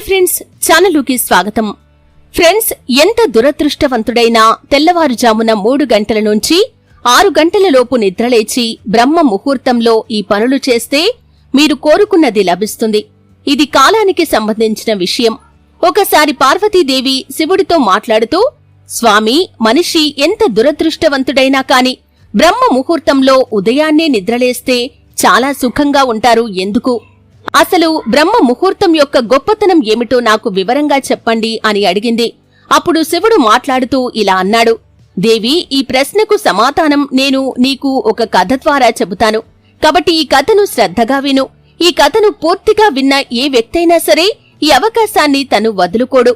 Hi friends ఛానలుకి స్వాగతం. Friends ఎంత దురదృష్టవంతుడైనా తెల్లవారుజామున మూడు గంటల నుంచి ఆరు గంటల లోపు నిద్రలేచి బ్రహ్మ ముహూర్తంలో ఈ పనులు చేస్తే మీరు కోరుకున్నది లభిస్తుంది. ఇది కాలానికి సంబంధించిన విషయం. ఒకసారి పార్వతీదేవి శివుడితో మాట్లాడుతూ స్వామి మనిషి ఎంత దురదృష్టవంతుడైనా కాని బ్రహ్మ ముహూర్తంలో ఉదయాన్నే నిద్రలేస్తే చాలా సుఖంగా ఉంటారు. ఎందుకు? అసలు బ్రహ్మ ముహూర్తం యొక్క గొప్పతనం ఏమిటో నాకు వివరంగా చెప్పండి అని అడిగింది. అప్పుడు శివుడు మాట్లాడుతూ ఇలా అన్నాడు. దేవి ఈ ప్రశ్నకు సమాధానం నేను నీకు ఒక కథ ద్వారా చెబుతాను. కాబట్టి ఈ కథను శ్రద్ధగా విను. ఈ కథను పూర్తిగా విన్న ఏ వ్యక్తైనా సరే ఈ అవకాశాన్ని తను వదులుకోడు.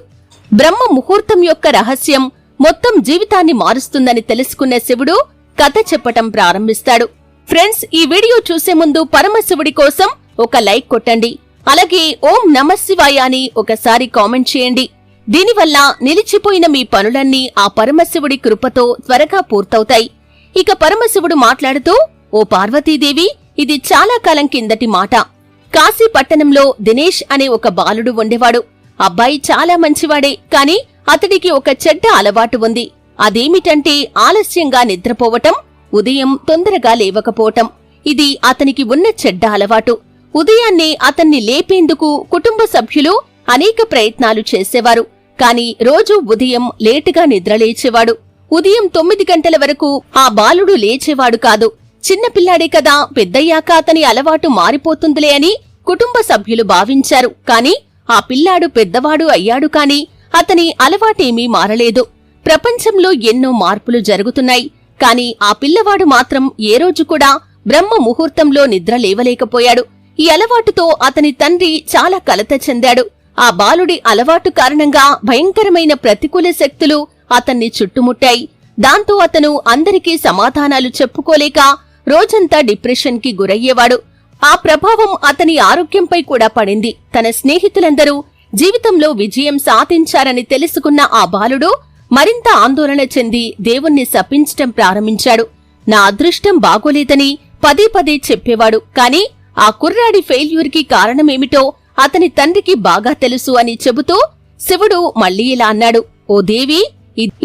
బ్రహ్మ ముహూర్తం యొక్క రహస్యం మొత్తం జీవితాన్ని మారుస్తుందని తెలుసుకున్న శివుడు కథ చెప్పటం ప్రారంభిస్తాడు. ఫ్రెండ్స్ ఈ వీడియో చూసే ముందు పరమశివుడి కోసం ఒక లైక్ కొట్టండి. అలాగే ఓం నమశివాయ అని ఒకసారి కామెంట్ చేయండి. దీనివల్ల నిలిచిపోయిన మీ పనులన్నీ ఆ పరమశివుడి కృపతో త్వరగా పూర్తవుతాయి. ఇక పరమశివుడు మాట్లాడుతూ ఓ పార్వతీదేవి ఇది చాలా కాలం కిందటి మాట. కాశీ పట్టణంలో దినేష్ అనే ఒక బాలుడు ఉండేవాడు. అబ్బాయి చాలా మంచివాడే కాని అతడికి ఒక చెడ్డ అలవాటు ఉంది. అదేమిటంటే ఆలస్యంగా నిద్రపోవటం ఉదయం తొందరగా లేవకపోవటం. ఇది అతనికి ఉన్న చెడ్డ అలవాటు. ఉదయాన్నే అతన్ని లేపేందుకు కుటుంబ సభ్యులు అనేక ప్రయత్నాలు చేసేవారు. కాని రోజూ ఉదయం లేటుగా నిద్రలేచేవాడు. ఉదయం తొమ్మిది గంటల వరకు ఆ బాలుడు లేచేవాడు కాదు. చిన్నపిల్లాడే కదా పెద్దయ్యాక అతని అలవాటు మారిపోతుందిలే అని కుటుంబ సభ్యులు భావించారు. కాని ఆ పిల్లాడు పెద్దవాడు అయ్యాడు కాని అతని అలవాటేమీ మారలేదు. ప్రపంచంలో ఎన్నో మార్పులు జరుగుతున్నాయి. కాని ఆ పిల్లవాడు మాత్రం ఏ రోజు కూడా బ్రహ్మ ముహూర్తంలో నిద్ర లేవలేకపోయాడు. ఈ అలవాటుతో అతని తండ్రి చాలా కలత చెందాడు. ఆ బాలుడి అలవాటు కారణంగా భయంకరమైన ప్రతికూల శక్తులు అతన్ని చుట్టుముట్టాయి. దాంతో అతను అందరికీ సమాధానాలు చెప్పుకోలేక రోజంతా డిప్రెషన్కి గురయ్యేవాడు. ఆ ప్రభావం అతని ఆరోగ్యంపై కూడా పడింది. తన స్నేహితులందరూ జీవితంలో విజయం సాధించారని తెలుసుకున్న ఆ బాలుడు మరింత ఆందోళన చెంది దేవుణ్ణి శపించటం ప్రారంభించాడు. నా అదృష్టం బాగోలేదని పదే పదే చెప్పేవాడు. కాని ఆ కుర్రాడి ఫెయిల్యూర్కి కారణమేమిటో అతని తండ్రికి బాగా తెలుసు అని చెబుతూ శివుడు మళ్ళీ ఇలా అన్నాడు ఓ దేవి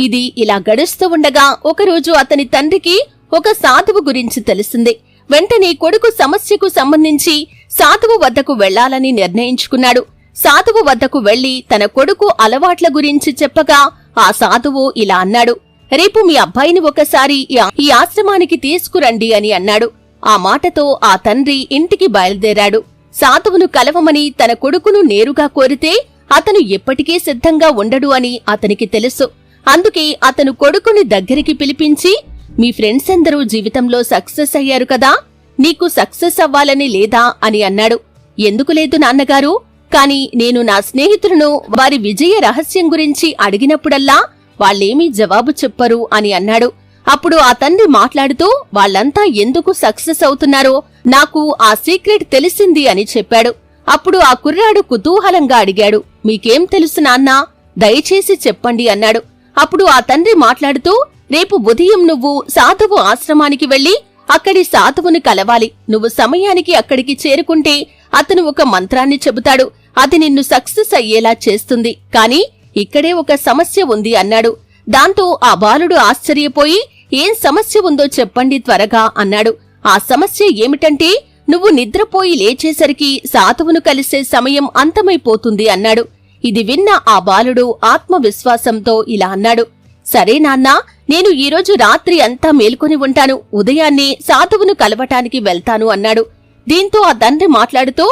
ఇది ఇలా గడుస్తూ ఉండగా ఒకరోజు అతని తండ్రికి ఒక సాధువు గురించి తెలిసింది. వెంటనే కొడుకు సమస్యకు సంబంధించి సాధువు వద్దకు వెళ్ళాలని నిర్ణయించుకున్నాడు. సాధువు వద్దకు వెళ్ళి తన కొడుకు అలవాట్ల గురించి చెప్పగా ఆ సాధువు ఇలా అన్నాడు రేపు మీ అబ్బాయిని ఒకసారి ఈ ఆశ్రమానికి తీసుకురండి అని అన్నాడు. ఆ మాటతో ఆ తండ్రి ఇంటికి బయలుదేరాడు. సాధువును కలవమని తన కొడుకును నేరుగా కోరితే అతను ఎప్పటికీ సిద్ధంగా ఉండడు అని అతనికి తెలుసు. అందుకే అతను కొడుకుని దగ్గరికి పిలిపించి మీ ఫ్రెండ్స్ అందరూ జీవితంలో సక్సెస్ అయ్యారు కదా నీకు సక్సెస్ అవ్వాలని లేదా? అని అన్నాడు. ఎందుకు లేదు నాన్నగారు కాని నేను నా స్నేహితులను వారి విజయ రహస్యం గురించి అడిగినప్పుడల్లా వాళ్ళేమీ జవాబు చెప్పరు అని అన్నాడు. అప్పుడు ఆ తండ్రి మాట్లాడుతూ వాళ్ళంతా ఎందుకు సక్సెస్ అవుతున్నారో నాకు ఆ సీక్రెట్ తెలిసింది అని చెప్పాడు. అప్పుడు ఆ కుర్రాడు కుతూహలంగా అడిగాడు మీకేం తెలుసు నాన్నా? దయచేసి చెప్పండి అన్నాడు. అప్పుడు ఆ తండ్రి మాట్లాడుతూ రేపు ఉదయం నువ్వు సాధువు ఆశ్రమానికి వెళ్ళి అక్కడి సాధువుని కలవాలి. నువ్వు సమయానికి అక్కడికి చేరుకుంటే అతను ఒక మంత్రాన్ని చెబుతాడు. అది నిన్ను సక్సెస్ అయ్యేలా చేస్తుంది. కాని ఇక్కడే ఒక సమస్య ఉంది అన్నాడు. దాంతో ఆ బాలుడు ఆశ్చర్యపోయి ఏం సమస్య ఉందో చెప్పండి త్వరగా అన్నాడు. ఆ సమస్య ఏమిటంటే నువ్వు నిద్రపోయి లేచేసరికి సాధువును కలిసే సమయం అంతమైపోతుంది అన్నాడు. ఇది విన్న ఆ బాలుడు ఆత్మవిశ్వాసంతో ఇలా అన్నాడు. సరే నాన్నా నేను ఈరోజు రాత్రి అంతా మేల్కొని ఉంటాను. ఉదయాన్నే సాధువును కలవటానికి వెళ్తాను అన్నాడు. దీంతో ఆ తండ్రి మాట్లాడుతూ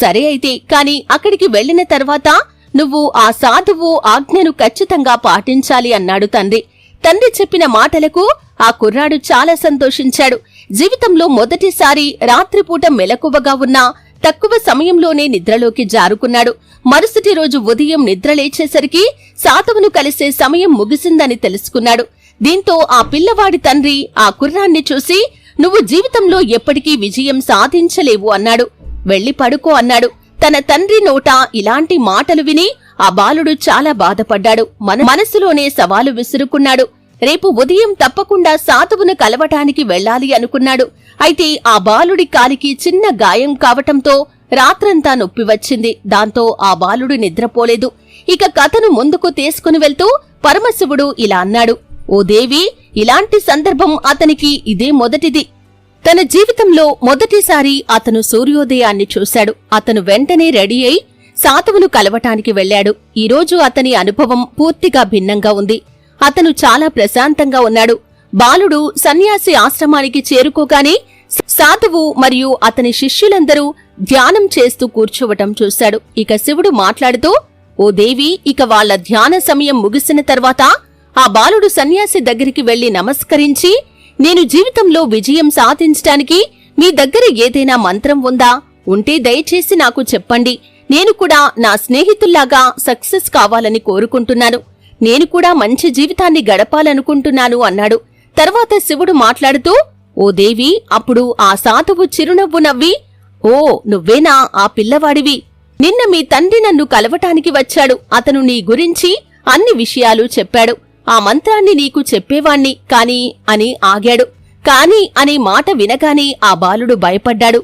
సరే అయితే కాని అక్కడికి వెళ్ళిన తర్వాత నువ్వు ఆ సాధువు ఆజ్ఞను ఖచ్చితంగా పాటించాలి అన్నాడు తండ్రి. తండ్రి చెప్పిన మాటలకు ఆ కుర్రాడు చాలా సంతోషించాడు. జీవితంలో మొదటిసారి రాత్రిపూట మెలకువగా ఉన్నా తక్కువ సమయంలోనే నిద్రలోకి జారుకున్నాడు. మరుసటి రోజు ఉదయం నిద్ర లేచేసరికి కలిసే సమయం ముగిసిందని తెలుసుకున్నాడు. దీంతో ఆ పిల్లవాడి తండ్రి ఆ కుర్రాన్ని చూసి నువ్వు జీవితంలో ఎప్పటికీ విజయం సాధించలేవు అన్నాడు. వెళ్ళి పడుకో అన్నాడు. తన తండ్రి నోట ఇలాంటి మాటలు విని ఆ బాలుడు చాలా బాధపడ్డాడు. మన మనసులోనే సవాలు విసురుకున్నాడు. రేపు ఉదయం తప్పకుండా సాధువును కలవటానికి వెళ్ళాలి అనుకున్నాడు. అయితే ఆ బాలుడి కాలికి చిన్న గాయం కావటంతో రాత్రంతా నొప్పి వచ్చింది. దాంతో ఆ బాలుడు నిద్రపోలేదు. ఇక కథను ముందుకు తీసుకుని వెళ్తూ పరమశివుడు ఇలా అన్నాడు. ఓ దేవి ఇలాంటి సందర్భం అతనికి ఇదే మొదటిది. తన జీవితంలో మొదటిసారి అతను సూర్యోదయాన్ని చూశాడు. అతను వెంటనే రెడీ అయి సాతువును కలవటానికి వెళ్ళాడు. ఈరోజు అతని అనుభవం పూర్తిగా భిన్నంగా ఉంది. అతను చాలా ప్రశాంతంగా ఉన్నాడు. బాలుడు సన్యాసి ఆశ్రమానికి చేరుకోగానే సాధువు మరియు అతని శిష్యులందరూ ధ్యానం చేస్తూ కూర్చోవటం చూశాడు. ఇక శివుడు మాట్లాడుతూ ఓ దేవి ఇక వాళ్ళ ధ్యాన సమయం ముగిసిన తర్వాత ఆ బాలుడు సన్యాసి దగ్గరికి వెళ్ళి నమస్కరించి నేను జీవితంలో విజయం సాధించటానికి మీ దగ్గర ఏదైనా మంత్రం ఉందా? ఉంటే దయచేసి నాకు చెప్పండి. నేను కూడా నా స్నేహితుల్లాగా సక్సెస్ కావాలని కోరుకుంటున్నాను. నేను కూడా మంచి జీవితాన్ని గడపాలనుకుంటున్నాను అన్నాడు. తర్వాత శివుడు మాట్లాడుతూ ఓ దేవి అప్పుడు ఆ సాధువు చిరునవ్వు నవ్వి ఓ నువ్వేనా ఆ పిల్లవాడివి? నిన్న మీ తండ్రి నన్ను కలవటానికి వచ్చాడు. అతను నీ గురించి అన్ని విషయాలు చెప్పాడు. ఆ మంత్రాన్ని నీకు చెప్పేవాణ్ణి కాని అని ఆగాడు. కాని అనే మాట వినగానే ఆ బాలుడు భయపడ్డాడు.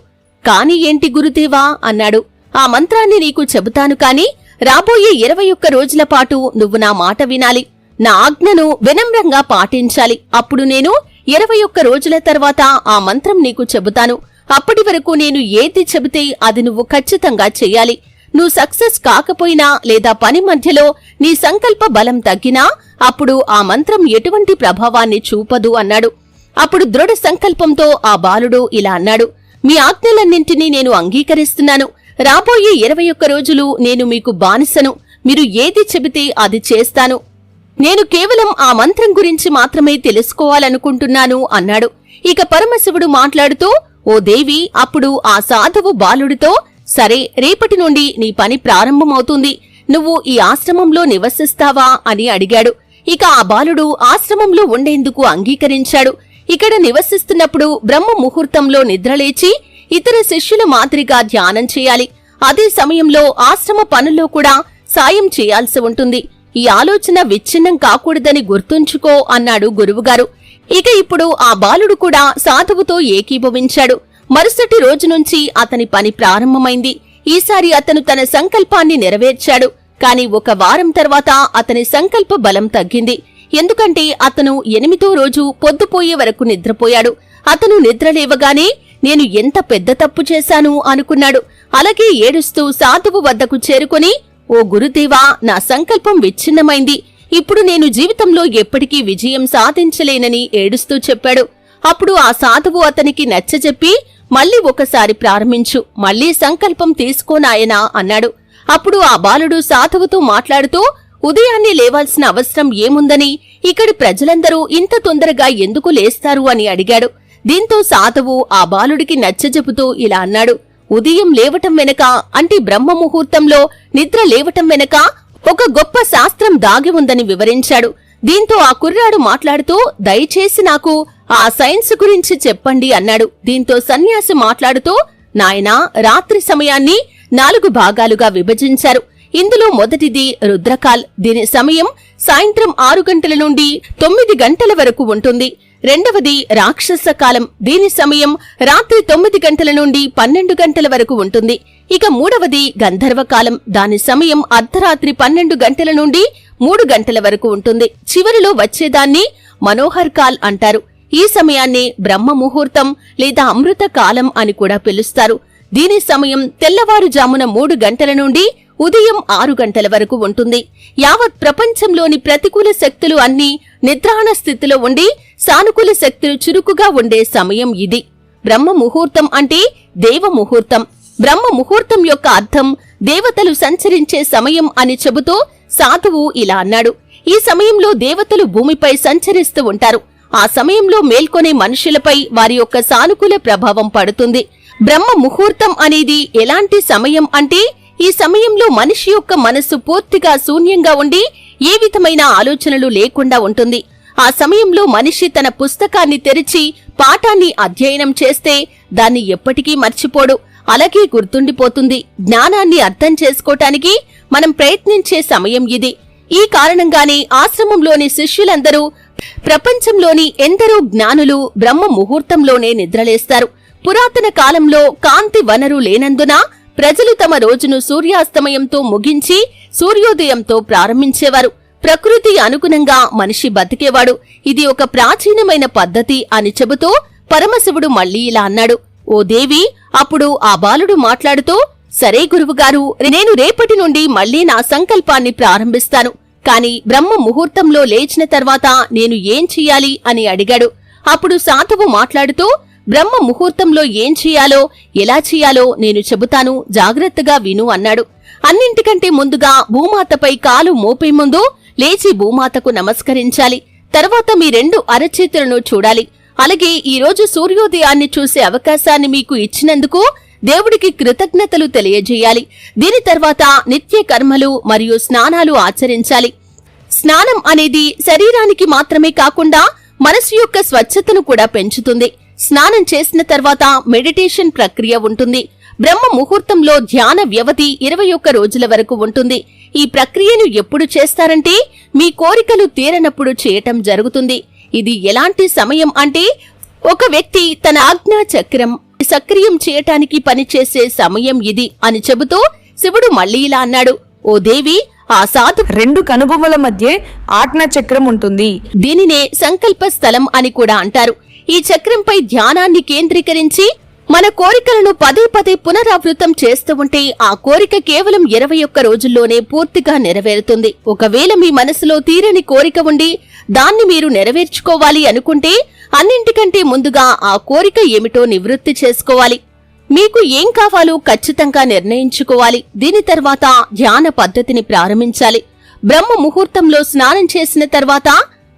కాని ఏంటి గురుదేవా అన్నాడు. ఆ మంత్రాన్ని నీకు చెబుతాను కాని రాబోయే ఇరవై ఒక్క రోజుల పాటు నువ్వు నా మాట వినాలి. నా ఆజ్ఞను వినమ్రంగా పాటించాలి. అప్పుడు నేను ఇరవై ఒక్క రోజుల తర్వాత ఆ మంత్రం నీకు చెబుతాను. అప్పటి వరకు నేను ఏది చెబితే అది నువ్వు ఖచ్చితంగా చెయ్యాలి నువ్వు సక్సెస్ కాకపోయినా లేదా పని మధ్యలో నీ సంకల్ప బలం తగ్గినా అప్పుడు ఆ మంత్రం ఎటువంటి ప్రభావాన్ని చూపదు అన్నాడు. అప్పుడు దృఢ సంకల్పంతో ఆ బాలుడు ఇలా అన్నాడు. మీ ఆజ్ఞలన్నింటినీ నేను అంగీకరిస్తున్నాను. రాబోయే ఇరవై ఒక్క రోజులు నేను మీకు బానిసను. మీరు ఏది చెబితే అది చేస్తాను. నేను కేవలం ఆ మంత్రం గురించి మాత్రమే తెలుసుకోవాలనుకుంటున్నాను అన్నాడు. ఇక పరమశివుడు మాట్లాడుతూ ఓ దేవి అప్పుడు ఆ సాధువు బాలుడితో సరే రేపటి నుండి నీ పని ప్రారంభమవుతుంది. నువ్వు ఈ ఆశ్రమంలో నివసిస్తావా? అని అడిగాడు. ఇక ఆ బాలుడు ఆశ్రమంలో ఉండేందుకు అంగీకరించాడు. ఇక్కడ నివసిస్తున్నప్పుడు బ్రహ్మ ముహూర్తంలో నిద్రలేచి ఇతర శిష్యుల మాదిరిగా ధ్యానం చేయాలి. అదే సమయంలో ఆశ్రమ పనుల్లో కూడా సాయం చేయాల్సి ఉంటుంది. ఈ ఆలోచన విచ్ఛిన్నం కాకూడదని గుర్తుంచుకో అన్నాడు గురువుగారు. ఇక ఇప్పుడు ఆ బాలుడు కూడా సాధువుతో ఏకీభవించాడు. మరుసటి రోజు నుంచి అతని పని ప్రారంభమైంది. ఈసారి అతను తన సంకల్పాన్ని నెరవేర్చాడు. కాని ఒక వారం తర్వాత అతని సంకల్ప బలం తగ్గింది. ఎందుకంటే అతను ఎనిమిదో రోజు పొద్దుపోయే వరకు నిద్రపోయాడు. అతను నిద్రలేవగానే నేను ఎంత పెద్ద తప్పు చేశాను అనుకున్నాడు. అలాగే ఏడుస్తూ సాధువు వద్దకు చేరుకొని ఓ గురుదేవా నా సంకల్పం విచ్ఛిన్నమైంది. ఇప్పుడు నేను జీవితంలో ఎప్పటికీ విజయం సాధించలేనని ఏడుస్తూ చెప్పాడు. అప్పుడు ఆ సాధువు అతనికి నచ్చజెప్పి మళ్ళీ ఒకసారి ప్రారంభించు మళ్ళీ సంకల్పం తీసుకోనాయనా అన్నాడు. అప్పుడు ఆ బాలుడు సాధువుతో మాట్లాడుతూ ఉదయాన్నే లేవాల్సిన అవసరం ఏముందని? ఇక్కడి ప్రజలందరూ ఇంత తొందరగా ఎందుకు లేస్తారు? అని అడిగాడు. దీంతో సాధువు ఆ బాలుడికి నచ్చజెపుతూ ఇలా అన్నాడు. ఉదయం లేవటం వెనక అంటే బ్రహ్మ ముహూర్తంలో నిద్ర లేవటం వెనక ఒక గొప్ప శాస్త్రం దాగి ఉందని వివరించాడు. దీంతో ఆ కుర్రాడు మాట్లాడుతూ దయచేసి నాకు ఆ సైన్స్ గురించి చెప్పండి అన్నాడు. దీంతో సన్యాసి మాట్లాడుతూ నాయనా రాత్రి సమయాన్ని నాలుగు భాగాలుగా విభజించారు. ఇందులో మొదటిది రుద్రకాల్. దీని సమయం సాయంత్రం ఆరు గంటల నుండి తొమ్మిది గంటల వరకు ఉంటుంది. రెండవది రాక్షస కాలం. దీని సమయం రాత్రి తొమ్మిది గంటల నుండి పన్నెండు గంటల వరకు ఉంటుంది. ఇక మూడవది గంధర్వకాలం దాని సమయం అర్ధరాత్రి పన్నెండు గంటల నుండి మూడు గంటల వరకు ఉంటుంది. చివరిలో వచ్చేదాన్ని మనోహర్ కాల్ అంటారు. ఈ సమయాన్ని బ్రహ్మ ముహూర్తం లేదా అమృత కాలం అని కూడా పిలుస్తారు. దీని సమయం తెల్లవారుజామున మూడు గంటల నుండి ఉదయం ఆరు గంటల వరకు ఉంటుంది. యావత్ ప్రపంచంలోని ప్రతికూల శక్తులు అన్నీ నిద్రాణ స్థితిలో ఉండి సానుకూల శక్తులు చురుకుగా ఉండే సమయం ఇది. బ్రహ్మ ముహూర్తం అంటే దేవ ముహూర్తం. బ్రహ్మ ముహూర్తం యొక్క అర్థం దేవతలు సంచరించే సమయం అని చెబుతూ సాధువు ఇలా అన్నాడు. ఈ సమయంలో దేవతలు భూమిపై సంచరిస్తూ ఉంటారు. ఆ సమయంలో మేల్కొనే మనుషులపై వారి యొక్క సానుకూల ప్రభావం పడుతుంది. బ్రహ్మ ముహూర్తం అనేది ఎలాంటి సమయం అంటే ఈ సమయంలో మనిషి యొక్క మనస్సు పూర్తిగా శూన్యంగా ఉండి ఏ విధమైన ఆలోచనలు లేకుండా ఉంటుంది. ఆ సమయంలో మనిషి తన పుస్తకాన్ని తెరిచి పాఠాన్ని అధ్యయనం చేస్తే దాన్ని ఎప్పటికీ మర్చిపోడు. అలాగే గుర్తుండిపోతుంది. జ్ఞానాన్ని అర్థం చేసుకోటానికి మనం ప్రయత్నించే సమయం ఇది. ఈ కారణంగానే ఆశ్రమంలోని శిష్యులందరూ ప్రపంచంలోని ఎందరో జ్ఞానులు బ్రహ్మ ముహూర్తంలోనే నిద్రలేస్తారు. పురాతన కాలంలో కాంతి వనరు లేనందున ప్రజలు తమ రోజును సూర్యాస్తమయంతో ముగించి సూర్యోదయంతో ప్రారంభించేవారు. ప్రకృతి అనుగుణంగా మనిషి బతికేవాడు. ఇది ఒక ప్రాచీనమైన పద్ధతి అని చెబుతూ పరమశివుడు మళ్ళీ ఇలా అన్నాడు. ఓ దేవి అప్పుడు ఆ బాలుడు మాట్లాడుతూ సరే గురువుగారు నేను రేపటి నుండి మళ్ళీ నా సంకల్పాన్ని ప్రారంభిస్తాను. కాని బ్రహ్మ ముహూర్తంలో లేచిన తర్వాత నేను ఏం చెయ్యాలి? అని అడిగాడు. అప్పుడు సాధువు మాట్లాడుతూ బ్రహ్మ ముహూర్తంలో ఏం చెయ్యాలో ఎలా చెయ్యాలో నేను చెబుతాను. జాగ్రత్తగా విను అన్నాడు. అన్నింటికంటే ముందుగా భూమాతపై కాలు మోపే ముందు లేచి భూమాతకు నమస్కరించాలి. తర్వాత మీ రెండు అరచేతులను చూడాలి. అలాగే ఈరోజు సూర్యోదయాన్ని చూసే అవకాశాన్ని మీకు ఇచ్చినందుకు దేవుడికి కృతజ్ఞతలు తెలియజేయాలి. దీని తర్వాత నిత్య కర్మలు మరియు స్నానాలు ఆచరించాలి. స్నానం అనేది శరీరానికి మాత్రమే కాకుండా మనసు యొక్క స్వచ్ఛతను కూడా పెంచుతుంది. స్నానం చేసిన తర్వాత మెడిటేషన్ ప్రక్రియ ఉంటుంది. బ్రహ్మ ముహూర్తంలో ధ్యాన వ్యవధి ఇరవై ఒక్క రోజుల వరకు ఉంటుంది. ఈ ప్రక్రియను ఎప్పుడు చేస్తారంటే మీ కోరికలు తీరనప్పుడు చేయటం జరుగుతుంది. ఇది ఎలాంటి సమయం అంటే ఒక వ్యక్తి తన ఆజ్ఞా చక్రం సక్రియం చేయటానికి పనిచేసే సమయం ఇది అని చెబుతూ శివుడు మళ్ళీ ఇలా అన్నాడు. ఓ దేవి ఆ సాధు రెండు కనుబొమ్మల మధ్య ఆజ్ఞ చక్రం ఉంటుంది. దీనినే సంకల్ప స్థలం అని కూడా అంటారు. ఈ చక్రంపై ధ్యానాన్ని కేంద్రీకరించి మన కోరికలను పదే పదే పునరావృతం చేస్తూ ఉంటే ఆ కోరిక కేవలం ఇరవై ఒక్క రోజుల్లోనే పూర్తిగా నెరవేరుతుంది. ఒకవేళ మీ మనసులో తీరని కోరిక ఉండి దాన్ని మీరు నెరవేర్చుకోవాలి అనుకుంటే అన్నింటికంటే ముందుగా ఆ కోరిక ఏమిటో నివృత్తి చేసుకోవాలి. మీకు ఏం కావాలో ఖచ్చితంగా నిర్ణయించుకోవాలి. దీని తర్వాత ధ్యాన పద్ధతిని ప్రారంభించాలి. బ్రహ్మ ముహూర్తంలో స్నానం చేసిన తర్వాత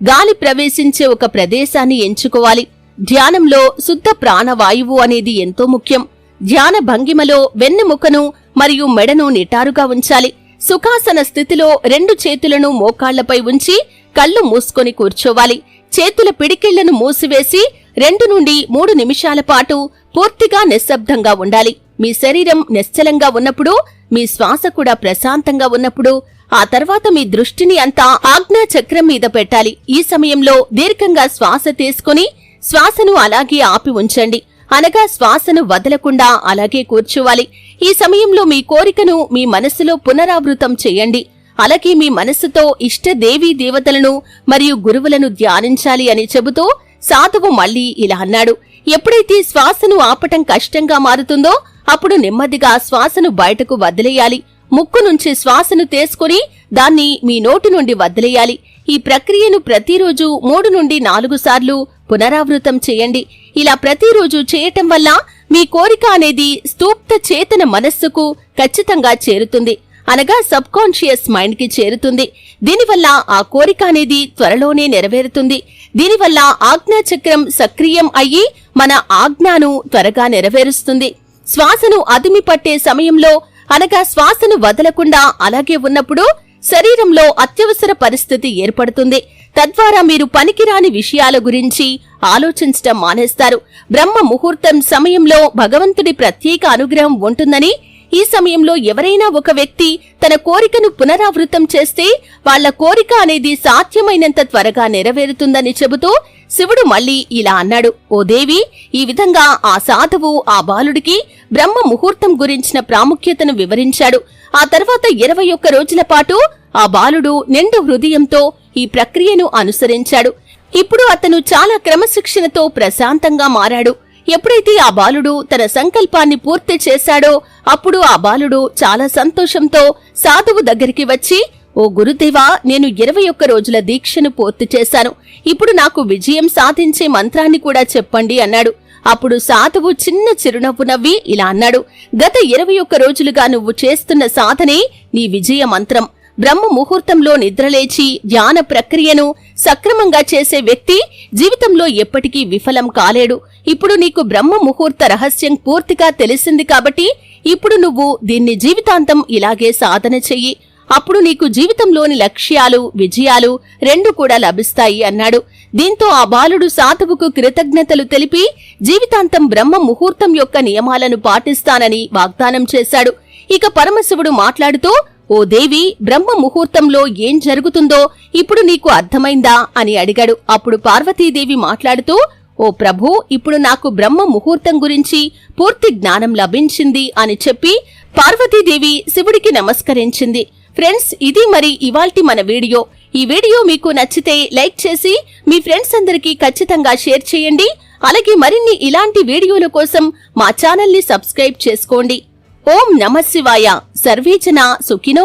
గాలి ప్రవేశించే ఒక ప్రదేశాన్ని ఎంచుకోవాలి. ధ్యానంలో శుద్ధ ప్రాణవాయువు అనేది ఎంతో ముఖ్యం. ధ్యాన భంగిమలో వెన్నెముకను మరియు మెడను నిటారుగా ఉంచాలి. సుఖాసన స్థితిలో రెండు చేతులను మోకాళ్ళపై ఉంచి కళ్ళు మూసుకొని కూర్చోవాలి. చేతుల పిడికిళ్ళను మూసివేసి రెండు నుండి మూడు నిమిషాల పాటు పూర్తిగా నిశ్శబ్దంగా ఉండాలి. మీ శరీరం నిశ్చలంగా ఉన్నప్పుడు మీ శ్వాస కూడా ప్రశాంతంగా ఉన్నప్పుడు ఆ తర్వాత మీ దృష్టిని అంతా ఆజ్ఞా చక్రం మీద పెట్టాలి. ఈ సమయంలో దీర్ఘంగా శ్వాస తీసుకుని శ్వాసను అలాగే ఆపి ఉంచండి. అనగా శ్వాసను వదలకుండా అలాగే కూర్చోవాలి. ఈ సమయంలో మీ కోరికను మీ మనస్సులో పునరావృతం చేయండి. అలాగే మీ మనస్సుతో ఇష్ట దేవీ దేవతలను మరియు గురువులను ధ్యానించాలి అని చెబుతూ సాధువు మళ్ళీ ఇలా అన్నాడు. ఎప్పుడైతే శ్వాసను ఆపటం కష్టంగా మారుతుందో అప్పుడు నెమ్మదిగా శ్వాసను బయటకు వదిలేయాలి. ముక్కు నుంచి శ్వాసను తీసుకుని దాన్ని మీ నోటి నుండి వదిలేయాలి. ఈ ప్రక్రియను ప్రతిరోజు మూడు నుండి నాలుగు సార్లు పునరావృతం చేయండి. ఇలా ప్రతిరోజు చేయటం వల్ల మీ కోరిక అనేది స్తూప్త చేతన మనస్సుకు ఖచ్చితంగా చేరుతుంది. అనగా సబ్ కాన్షియస్ మైండ్కి చేరుతుంది. దీనివల్ల ఆ కోరిక అనేది త్వరలోనే నెరవేరుతుంది. దీనివల్ల ఆజ్ఞాచక్రం సక్రియం అయ్యి మన ఆజ్ఞాను త్వరగా నెరవేరుస్తుంది. శ్వాసను అదిమి పట్టే సమయంలో అనగా శ్వాసను వదలకుండా అలాగే ఉన్నప్పుడు శరీరంలో అత్యవసర పరిస్థితి ఏర్పడుతుంది. తద్వారా మీరు పనికిరాని విషయాల గురించి ఆలోచించటం మానేస్తారు. బ్రహ్మ ముహూర్తం సమయంలో భగవంతుడి ప్రత్యేక అనుగ్రహం ఉంటుందని ఈ సమయంలో ఎవరైనా ఒక వ్యక్తి తన కోరికను పునరావృతం చేస్తే వాళ్ళ కోరిక అనేది సాధ్యమైనంత త్వరగా నెరవేరుతుందని చెబుతూ శివుడు మళ్ళీ ఇలా అన్నాడు ఓ దేవి ఈ విధంగా ఆ సాధువు ఆ బాలుడికి బ్రహ్మ ముహూర్తం గురించిన ప్రాముఖ్యతను వివరించాడు. ఆ తర్వాత ఇరవై ఒక్క రోజుల పాటు ఆ బాలుడు నిండు హృదయంతో ఈ ప్రక్రియను అనుసరించాడు. ఇప్పుడు అతను చాలా క్రమశిక్షణతో ప్రశాంతంగా మారాడు. ఎప్పుడైతే ఆ బాలుడు తన సంకల్పాన్ని పూర్తి చేశాడో అప్పుడు ఆ బాలుడు చాలా సంతోషంతో సాధువు దగ్గరికి వచ్చి ఓ గురుదేవా నేను ఇరవై ఒక్క రోజుల దీక్షను పూర్తి చేశాను. ఇప్పుడు నాకు విజయం సాధించే మంత్రాన్ని కూడా చెప్పండి అన్నాడు. అప్పుడు సాధువు చిన్న చిరునవ్వు నవ్వి ఇలా అన్నాడు గత ఇరవై ఒక్క రోజులుగా నువ్వు చేస్తున్న సాధనే నీ విజయ మంత్రం. బ్రహ్మ ముహూర్తంలో నిద్రలేచి ధ్యాన ప్రక్రియను సక్రమంగా చేసే వ్యక్తి జీవితంలో ఎప్పటికీ విఫలం కాలేడు. ఇప్పుడు నీకు బ్రహ్మ ముహూర్త రహస్యం పూర్తిగా తెలిసింది కాబట్టి ఇప్పుడు నువ్వు దీన్ని జీవితాంతం ఇలాగే సాధన చెయ్యి. అప్పుడు నీకు జీవితంలోని లక్ష్యాలు విజయాలు రెండు కూడా లభిస్తాయి అన్నాడు. దీంతో ఆ బాలుడు సాధువుకు కృతజ్ఞతలు తెలిపి జీవితాంతం బ్రహ్మ ముహూర్తం యొక్క నియమాలను పాటిస్తానని వాగ్దానం చేశాడు. ఇక పరమశివుడు మాట్లాడుతూ ఓ దేవి బ్రహ్మ ముహూర్తంలో ఏం జరుగుతుందో ఇప్పుడు నీకు అర్థమైందా? అని అడిగాడు. అప్పుడు పార్వతీదేవి మాట్లాడుతూ ఓ ప్రభూ ఇప్పుడు నాకు బ్రహ్మ ముహూర్తం గురించి పూర్తి జ్ఞానం లభించింది అని చెప్పి పార్వతీదేవి శివుడికి నమస్కరించింది. ఫ్రెండ్స్ ఇది మరి ఇవాల్టి మన వీడియో. ఈ వీడియో మీకు నచ్చితే లైక్ చేసి మీ ఫ్రెండ్స్ అందరికీ ఖచ్చితంగా షేర్ చేయండి. అలాగే మరిన్ని ఇలాంటి వీడియోల కోసం మా ఛానల్ని సబ్స్క్రైబ్ చేసుకోండి. ఓం నమ శివాయ. సర్వేజన సుఖినో